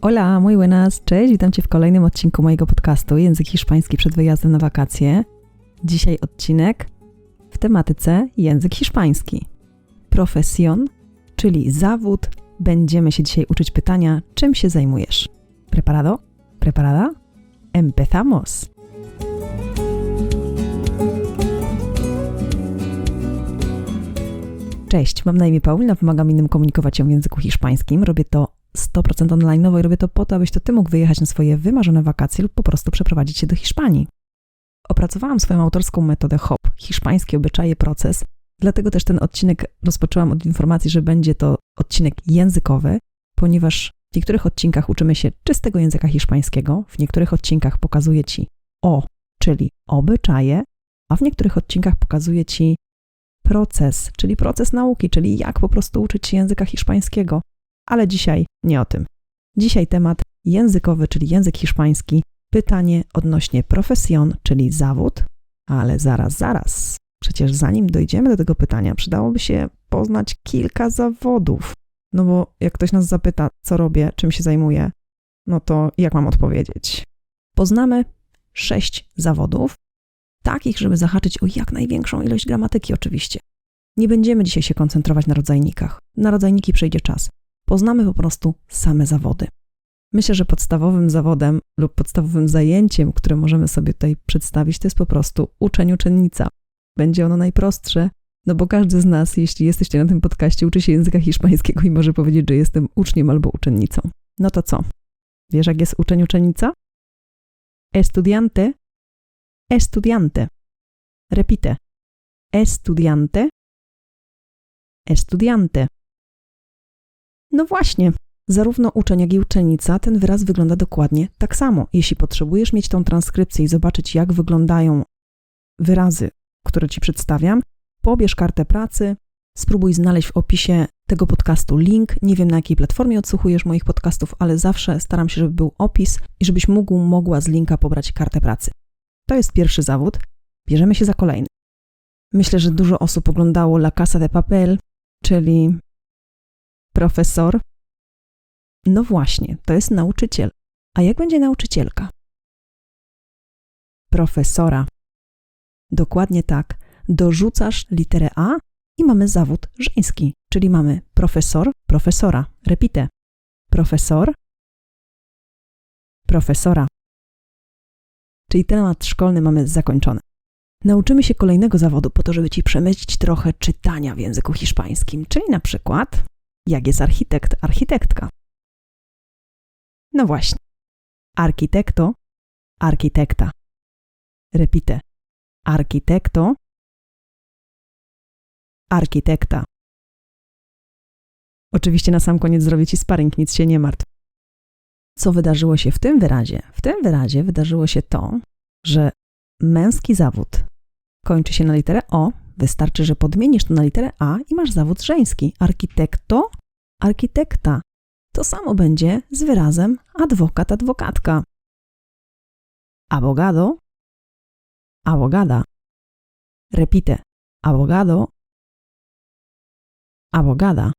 Hola, muy buenas, cześć, witam Cię w kolejnym odcinku mojego podcastu Język Hiszpański przed wyjazdem na wakacje. Dzisiaj odcinek w tematyce język hiszpański. Profesjon, czyli zawód. Będziemy się dzisiaj uczyć pytania, czym się zajmujesz. Preparado? Preparada? Empezamos! Cześć, mam na imię Paulina, pomagam innym komunikować się w języku hiszpańskim. Robię to 100% online i robię to po to, abyś to ty mógł wyjechać na swoje wymarzone wakacje lub po prostu przeprowadzić się do Hiszpanii. Opracowałam swoją autorską metodę HOP, hiszpańskie obyczaje proces, dlatego też ten odcinek rozpoczęłam od informacji, że będzie to odcinek językowy, ponieważ w niektórych odcinkach uczymy się czystego języka hiszpańskiego, w niektórych odcinkach pokazuję ci o, czyli obyczaje, a w niektórych odcinkach pokazuję ci proces, czyli proces nauki, czyli jak po prostu uczyć się języka hiszpańskiego. Ale dzisiaj nie o tym. Dzisiaj temat językowy, czyli język hiszpański. Pytanie odnośnie profesjon, czyli zawód. Ale zaraz, zaraz. Przecież zanim dojdziemy do tego pytania, przydałoby się poznać kilka zawodów. No bo jak ktoś nas zapyta, co robię, czym się zajmuję, no to jak mam odpowiedzieć? Poznamy sześć zawodów, takich, żeby zahaczyć o jak największą ilość gramatyki, oczywiście. Nie będziemy dzisiaj się koncentrować na rodzajnikach. Na rodzajniki przejdzie czas. Poznamy po prostu same zawody. Myślę, że podstawowym zawodem lub podstawowym zajęciem, które możemy sobie tutaj przedstawić, to jest po prostu uczeń, uczennica. Będzie ono najprostsze, no bo każdy z nas, jeśli jesteście na tym podcaście, uczy się języka hiszpańskiego i może powiedzieć, że jestem uczniem albo uczennicą. No to co? Wiesz, jak jest uczeń, uczennica? Estudiante, estudiante. Repite. Estudiante, estudiante. No właśnie, zarówno uczeń, jak i uczennica, ten wyraz wygląda dokładnie tak samo. Jeśli potrzebujesz mieć tą transkrypcję i zobaczyć, jak wyglądają wyrazy, które ci przedstawiam, pobierz kartę pracy, spróbuj znaleźć w opisie tego podcastu link. Nie wiem, na jakiej platformie odsłuchujesz moich podcastów, ale zawsze staram się, żeby był opis i żebyś mógł, mogła z linka pobrać kartę pracy. To jest pierwszy zawód. Bierzemy się za kolejny. Myślę, że dużo osób oglądało La Casa de Papel, czyli profesor. No właśnie, to jest nauczyciel. A jak będzie nauczycielka? Profesora. Dokładnie tak. Dorzucasz literę A i mamy zawód żeński, czyli mamy profesor, profesora. Repite. Profesor, profesora. Czyli temat szkolny mamy zakończony. Nauczymy się kolejnego zawodu po to, żeby ci przemycić trochę czytania w języku hiszpańskim, czyli na przykład jak jest architekt, architektka. No właśnie. Architekto, architekta. Repite. Architekto, architekta. Oczywiście na sam koniec zrobię ci sparring, nic się nie martw. Co wydarzyło się w tym wyrazie? W tym wyrazie wydarzyło się to, że męski zawód kończy się na literę O, wystarczy, że podmienisz to na literę A i masz zawód żeński. Architekto, architekta. To samo będzie z wyrazem adwokat, adwokatka. Abogado, abogada. Repite. Abogado, abogada.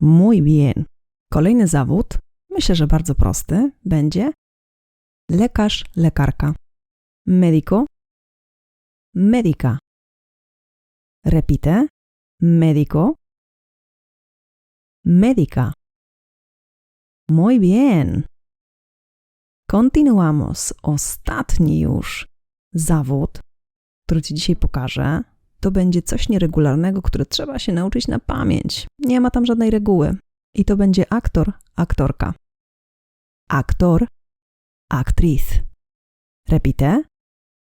Muy bien. Kolejny zawód, myślę, że bardzo prosty, będzie lekarz, lekarka. Médico, médica. Repite. Médico, médica. Muy bien. Continuamos. Ostatni już zawód, który Ci dzisiaj pokażę, to będzie coś nieregularnego, które trzeba się nauczyć na pamięć. Nie ma tam żadnej reguły. I to będzie aktor, aktorka. Aktor, actriz. Repite.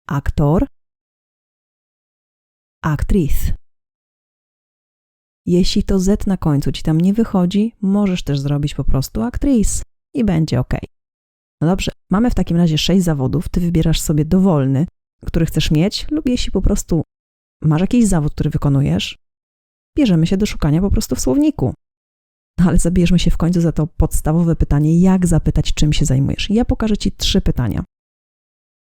Aktor, actriz. Jeśli to Z na końcu ci tam nie wychodzi, możesz też zrobić po prostu actriz i będzie ok. No dobrze, mamy w takim razie sześć zawodów, ty wybierasz sobie dowolny, który chcesz mieć, lub jeśli po prostu masz jakiś zawód, który wykonujesz, bierzemy się do szukania po prostu w słowniku. No ale zabierzmy się w końcu za to podstawowe pytanie, jak zapytać, czym się zajmujesz. Ja pokażę Ci trzy pytania.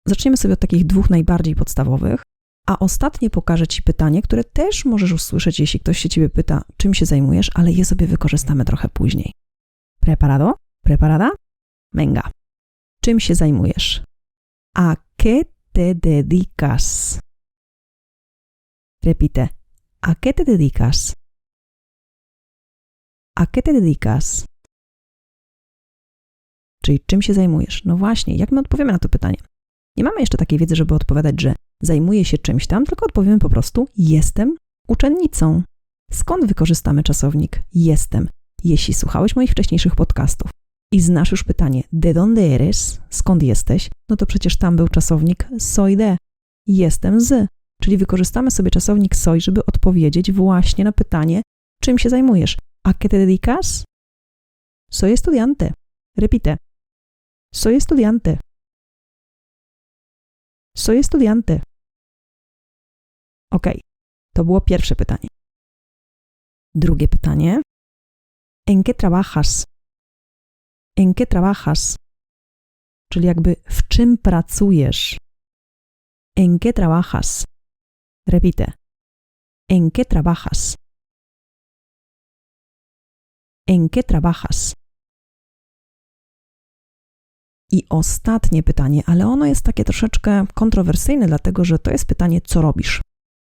Zaczniemy sobie od takich dwóch najbardziej podstawowych, A ostatnie pokażę Ci pytanie, które też możesz usłyszeć, jeśli ktoś się Ciebie pyta, czym się zajmujesz, ale je sobie wykorzystamy trochę później. Preparado? Preparada? Venga. Czym się zajmujesz? A qué te dedicas? Repite. ¿A qué te dedicas? ¿A qué te dedicas? Czyli czym się zajmujesz? No właśnie, jak my odpowiemy na to pytanie? Nie mamy jeszcze takiej wiedzy, żeby odpowiadać, że zajmuję się czymś tam, tylko odpowiemy po prostu jestem uczennicą. Skąd wykorzystamy czasownik jestem? Jeśli słuchałeś moich wcześniejszych podcastów i znasz już pytanie de donde eres, skąd jesteś, no to przecież tam był czasownik soy de, jestem z. Czyli wykorzystamy sobie czasownik soy, żeby odpowiedzieć właśnie na pytanie, czym się zajmujesz. ¿A qué te dedicas? Soy estudiante. Repite. Soy estudiante. Soy estudiante. Ok, to było pierwsze pytanie. Drugie pytanie. ¿En qué trabajas? ¿En qué trabajas? Czyli jakby w czym pracujesz? ¿En qué trabajas? Repite. ¿En qué trabajas? ¿En qué trabajas? I ostatnie pytanie, ale ono jest takie troszeczkę kontrowersyjne, dlatego że to jest pytanie, co robisz?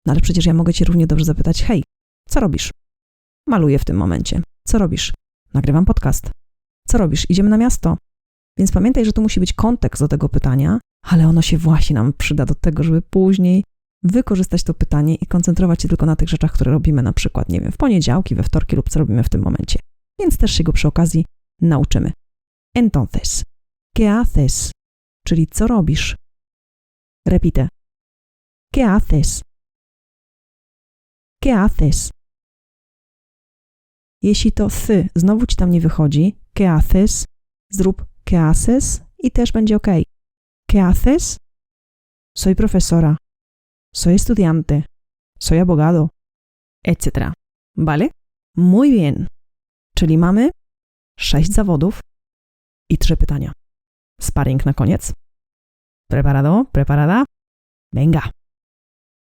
No ale przecież ja mogę Cię równie dobrze zapytać, hej, co robisz? Maluję w tym momencie. Co robisz? Nagrywam podcast. Co robisz? Idziemy na miasto. Więc pamiętaj, że tu musi być kontekst do tego pytania, ale ono się właśnie nam przyda do tego, żeby później wykorzystać to pytanie i koncentrować się tylko na tych rzeczach, które robimy na przykład, nie wiem, w poniedziałki, we wtorki lub co robimy w tym momencie. Więc też się go przy okazji nauczymy. Entonces, ¿qué haces? Czyli co robisz? Repite. ¿Qué haces? ¿Qué haces? Jeśli to ty znowu ci tam nie wychodzi, ¿qué haces? Zrób ¿qué haces? i też będzie ok. ¿Qué haces? Soy profesora. Soy estudiante. Soy abogado. Etc. ¿Vale? Muy bien. Czyli mamy sześć zawodów i trzy pytania. Sparring na koniec. Preparado? Preparada? Venga.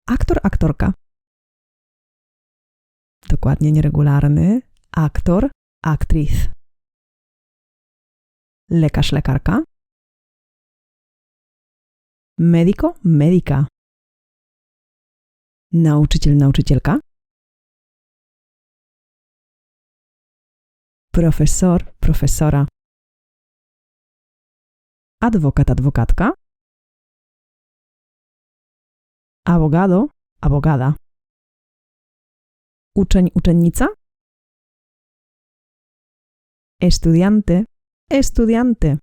Aktor, aktorka. Dokładnie nieregularny. Aktor, aktriz. Lekarz, lekarka. Médico, médica. Nauczyciel, nauczycielka. Profesor, profesora. Adwokat, adwokatka. Abogado, abogada. Uczeń, uczennica. Estudiante, estudiante.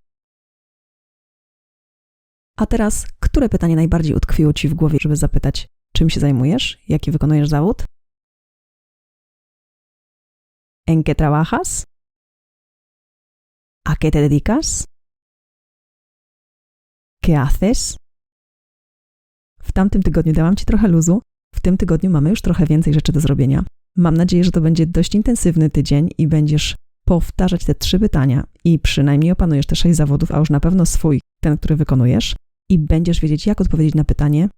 A teraz, które pytanie najbardziej utkwiło Ci w głowie, żeby zapytać, czym się zajmujesz, jaki wykonujesz zawód? ¿En qué trabajas? ¿A qué te dedicas? ¿Qué haces? W tamtym tygodniu dałam Ci trochę luzu, w tym tygodniu mamy już trochę więcej rzeczy do zrobienia. Mam nadzieję, że to będzie dość intensywny tydzień i będziesz powtarzać te trzy pytania i przynajmniej opanujesz te sześć zawodów, a już na pewno swój, ten, który wykonujesz, i będziesz wiedzieć, jak odpowiedzieć na pytanie: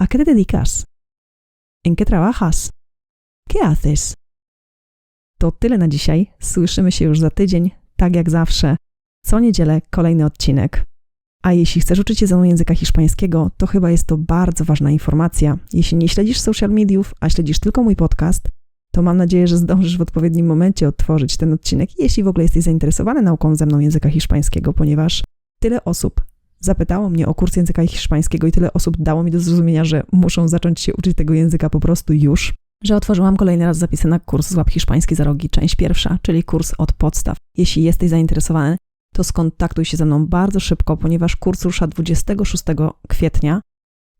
¿A qué te dedicas? ¿En qué trabajas? ¿Qué haces? To tyle na dzisiaj. Słyszymy się już za tydzień, tak jak zawsze. Co niedzielę kolejny odcinek. A jeśli chcesz uczyć się ze mną języka hiszpańskiego, to chyba jest to bardzo ważna informacja. Jeśli nie śledzisz social mediów, a śledzisz tylko mój podcast, to mam nadzieję, że zdążysz w odpowiednim momencie odtworzyć ten odcinek, jeśli w ogóle jesteś zainteresowany nauką ze mną języka hiszpańskiego, ponieważ tyle osób zapytało mnie o kurs języka hiszpańskiego i tyle osób dało mi do zrozumienia, że muszą zacząć się uczyć tego języka po prostu już, że otworzyłam kolejny raz zapisy na kurs Złap Hiszpański za rogi, część pierwsza, czyli kurs od podstaw. Jeśli jesteś zainteresowany, to skontaktuj się ze mną bardzo szybko, ponieważ kurs rusza 26 kwietnia.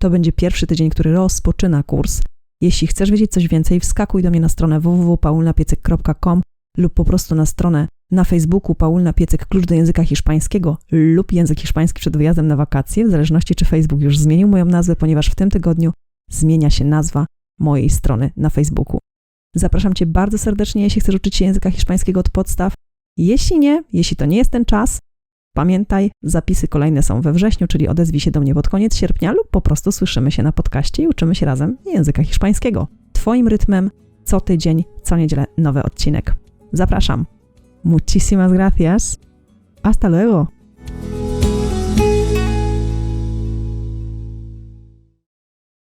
To będzie pierwszy tydzień, który rozpoczyna kurs. Jeśli chcesz wiedzieć coś więcej, wskakuj do mnie na stronę www.paulnapiecyk.com lub po prostu na stronę na Facebooku Paulna Piecyk Klucz do języka hiszpańskiego lub język hiszpański przed wyjazdem na wakacje, w zależności czy Facebook już zmienił moją nazwę, ponieważ w tym tygodniu zmienia się nazwa mojej strony na Facebooku. Zapraszam Cię bardzo serdecznie, jeśli chcesz uczyć się języka hiszpańskiego od podstaw. Jeśli nie, jeśli to nie jest ten czas, Pamiętaj, zapisy kolejne są we wrześniu, czyli odezwij się do mnie pod koniec sierpnia lub po prostu słyszymy się na podcaście i uczymy się razem języka hiszpańskiego. Twoim rytmem co tydzień, co niedzielę nowy odcinek. Zapraszam. Muchísimas gracias. Hasta luego.